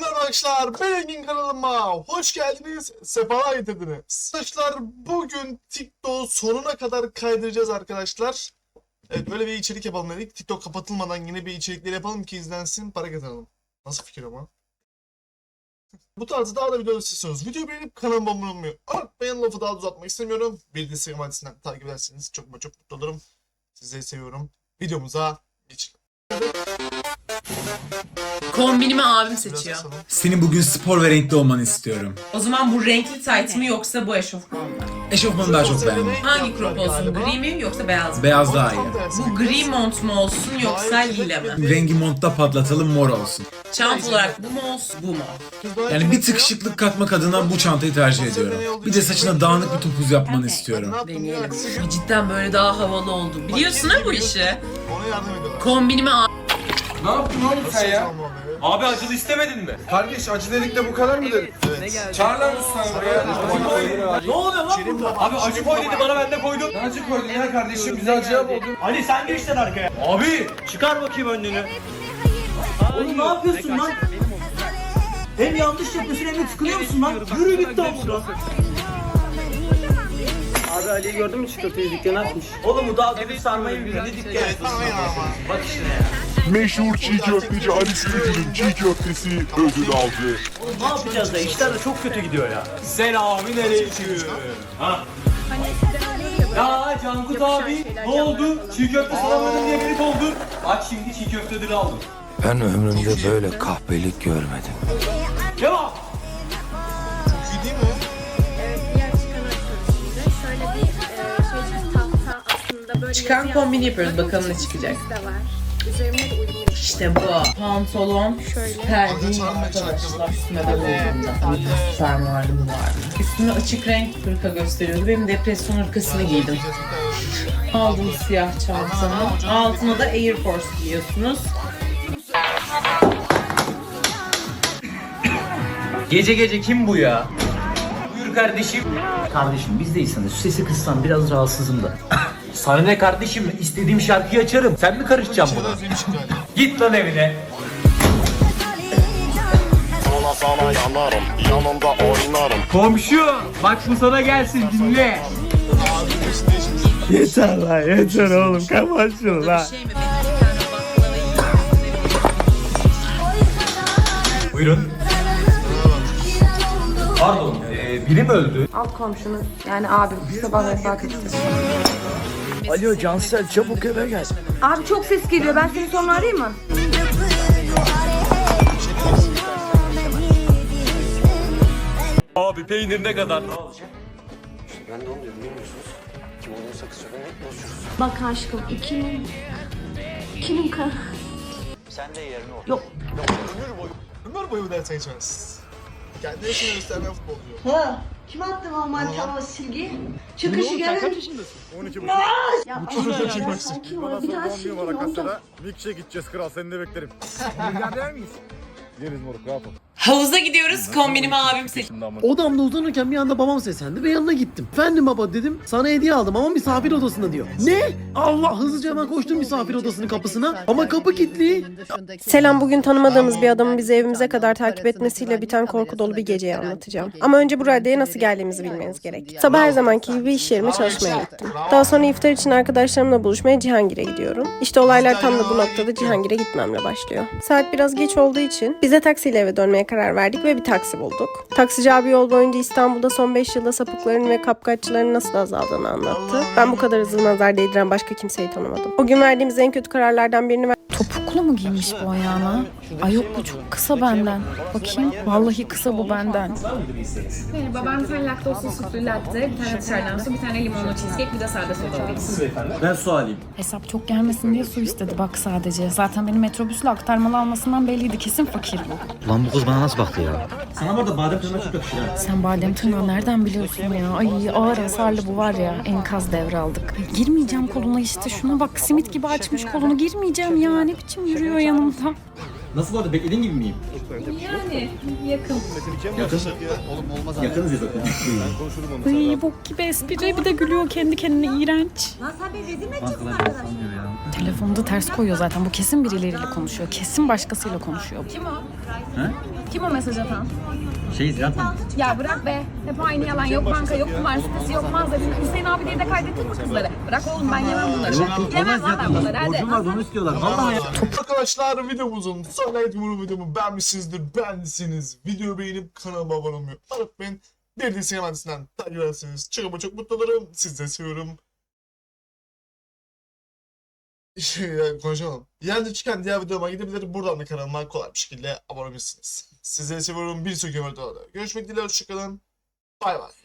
merhaba arkadaşlar. Ben kanalıma hoş geldiniz. Sefalar getirdiniz. Arkadaşlar bugün TikTok sonuna kadar kaydıracağız arkadaşlar. Evet böyle bir içerik yapalım dedik. TikTok kapatılmadan yine bir içerikleri yapalım ki izlensin para kazanalım. Nasıl fikir ama? Bu tarzda daha da video istiyorsanız videoyu beğenip kanalıma abone olmayı unutmayın. Lafı daha da uzatmak istemiyorum. Bir de Instagram adresinden takip ederseniz çok çok mutlu olurum. Sizleri seviyorum. Videomuza geçelim. Kombinimi abim seçiyor. Senin bugün spor ve renkli olmanı istiyorum. O zaman bu renkli tayt mı yoksa bu eşofman mı? Eşofmanı daha çok beğendim. Hangi crop olsun? Gri mi yoksa beyaz mı? Beyaz daha iyi. Bu gri mont mu olsun yoksa lila mı? Rengi montta patlatalım mor olsun. Çant olarak bu mu olsun bu mu? Yani bir tık şıklık katmak adına bu çantayı tercih ediyorum. Bir de saçına dağınık bir topuz yapmanı istiyorum. Deneyelim. Cidden böyle daha havalı oldu. Biliyorsun ha bu işi. Ona yardım ediyorlar. Kombinimi abi. Ne yaptın oğlum sen ya? Abi acılı istemedin mi? Kardeş acı dedik de bu kadar mı dedik? Çağır lan ustanı buraya. Acı koy. Ne oluyor lan burada? Abi acı koy dedi bana ben de koydum. Ne acı koydun ya kardeşim? Bize acı yapmadın. Ali sen geç lan arkaya. Abi çıkar bakayım önlüğünü. Oğlum ne yapıyorsun lan? Hem yanlış yapıyorsun hem de tıkınıyor musun lan? Yürü git lan buradan. Abi Ali'yi gördün mü çikolatayı dükkana atmış. Oğlum bu daha dövüş sarmayı bir ne dükkan Aynen ama. Bak işte ya. Meşhur çiğ köfteci Ali Sürücü'nün çiğ köftesi ödül aldı. Oğlum ne yapacağız da işler de çok kötü gidiyor ya. Selamün aleyküm. Ha. Ya Cankut abi ne oldu? Çiğ köfte saramadım diye beni doldur. Bak şimdi çiğ köfte ödülü aldım. Ben ömrümde böyle kahpelik görmedim. Devam. Çıkan kombini yapıyoruz. Bakalım ne çıkacak. çizgisi de var. Üzerine de uygun bir İşte bu. Pantolon, Şöyle. süper değil mi arkadaşlar? Üstüme de bulduğumda. Süper vardı. Üstüme açık renk hırka gösteriyordu. Benim depresyon hırkasını giydim. Aldım siyah çantamı. Altına da Air Force giyiyorsunuz. Gece gece kim bu ya? Buyur kardeşim. Kardeşim biz de insanız. Sesi kıssan biraz rahatsızım da. Sana ne kardeşim? İstediğim şarkıyı açarım. Sen mi karışacaksın buna? Özlemiş galiba. Git lan evine. Sana sana yanarım, yanında oynarım. Komşu bak bu sana gelsin dinle. Yeter lan yeter oğlum kapat şunu lan. Şey Buyurun. Pardon, ee, biri mi öldü? Alt komşumuz yani abim sabah vefat etti. Alo Cansel çabuk eve gel. Abi çok ses geliyor ben seni sonra arayayım mı? Abi peynir ne kadar? Bak aşkım ikinin ikinin ka Ömür boyu dersen içmez. Kendi yaşını göstermeyen futbolcu. Ha. Kim attı normal tava silgi? Çıkışı gelin. Yaşındasın? 12 buçuk. Ya Bu çocuğa istiyorum. Kim var? Bir tane silgi ondan. Milkshake gideceğiz kral seni de beklerim. Yer miyiz? Yeriz moruk rahat ol. Havuza gidiyoruz. Kombinimi abim seçiyor. Odamda uzanırken bir anda babam seslendi ve yanına gittim. Efendim baba dedim sana hediye aldım ama misafir odasında diyor. Ne? Allah hızlıca hemen koştum misafir odasının kapısına ama kapı kilitli. Selam bugün tanımadığımız bir adamın bizi evimize kadar takip etmesiyle biten korku dolu bir geceyi anlatacağım. Ama önce bu raddeye nasıl geldiğimizi bilmeniz gerek. Sabah her zamanki gibi iş yerime çalışmaya gittim. Daha sonra iftar için arkadaşlarımla buluşmaya Cihangir'e gidiyorum. İşte olaylar tam da bu noktada Cihangir'e gitmemle başlıyor. Saat biraz geç olduğu için bize taksiyle eve dönmeye karar verdik ve bir taksi bulduk. Taksici abi yol boyunca İstanbul'da son 5 yılda sapıkların ve kapkaççıların nasıl azaldığını anlattı. Ben bu kadar hızlı nazar değdiren başka kimseyi tanımadım. O gün verdiğimiz en kötü kararlardan birini Topuklu mu giymiş bu ayağına? Ay yok bu çok kısa benden. Bakayım. Vallahi kısa bu benden. Merhaba ben bir tane sütlü latte, bir tane dışarıdan su, bir tane limonlu cheesecake, bir de sade soda alayım. Ben su alayım. Hesap çok gelmesin diye su istedi bak sadece. Zaten beni metrobüsle aktarmalı almasından belliydi kesin fakir bu. Lan bu kız bana nasıl baktı ya? Sana bu arada badem tırnağı çok yakışır ha. Sen badem tırnağı nereden biliyorsun ya? Ay ağır hasarlı bu var ya. Enkaz devraldık. Ay, girmeyeceğim koluna işte şuna bak simit gibi açmış kolunu girmeyeceğim ya. Ne biçim yürüyor yanımda. Nasıl bu arada beklediğin gibi miyim? Yani yakın. Yakın. Yakınız ya zaten. Ay bok gibi espri bir de gülüyor kendi kendine iğrenç. Telefonda ters koyuyor zaten. Bu kesin birileriyle konuşuyor. Kesin başkasıyla konuşuyor. Kim o? Kim o mesaj atan? Şey zaten. Ya bırak be. Hep aynı yalan. Yok banka, yok kumar sitesi, yok mağaza. Hüseyin abi diye de kaydettin mi kızları? Bırak oğlum ben yemem bunları. Yemem lan ben bunları hadi. Borcum vardı onu istiyorlar. Vallahi ya. Arkadaşlar videomuzun geldik. Umarım videomu beğenmişsinizdir. Beğendiyseniz videoyu beğenip kanalıma abone olmayı unutmayın. Bir de sinema dizisinden takip ederseniz çok çok mutlu olurum. Sizi de seviyorum. Ya, Konuşalım. Yani çıkan diğer videoma gidebilir. Buradan da kanalıma kolay bir şekilde abone olabilirsiniz. Sizleri seviyorum. Bir sonraki videoda görüşmek dileğiyle. Hoşçakalın. Bay bay.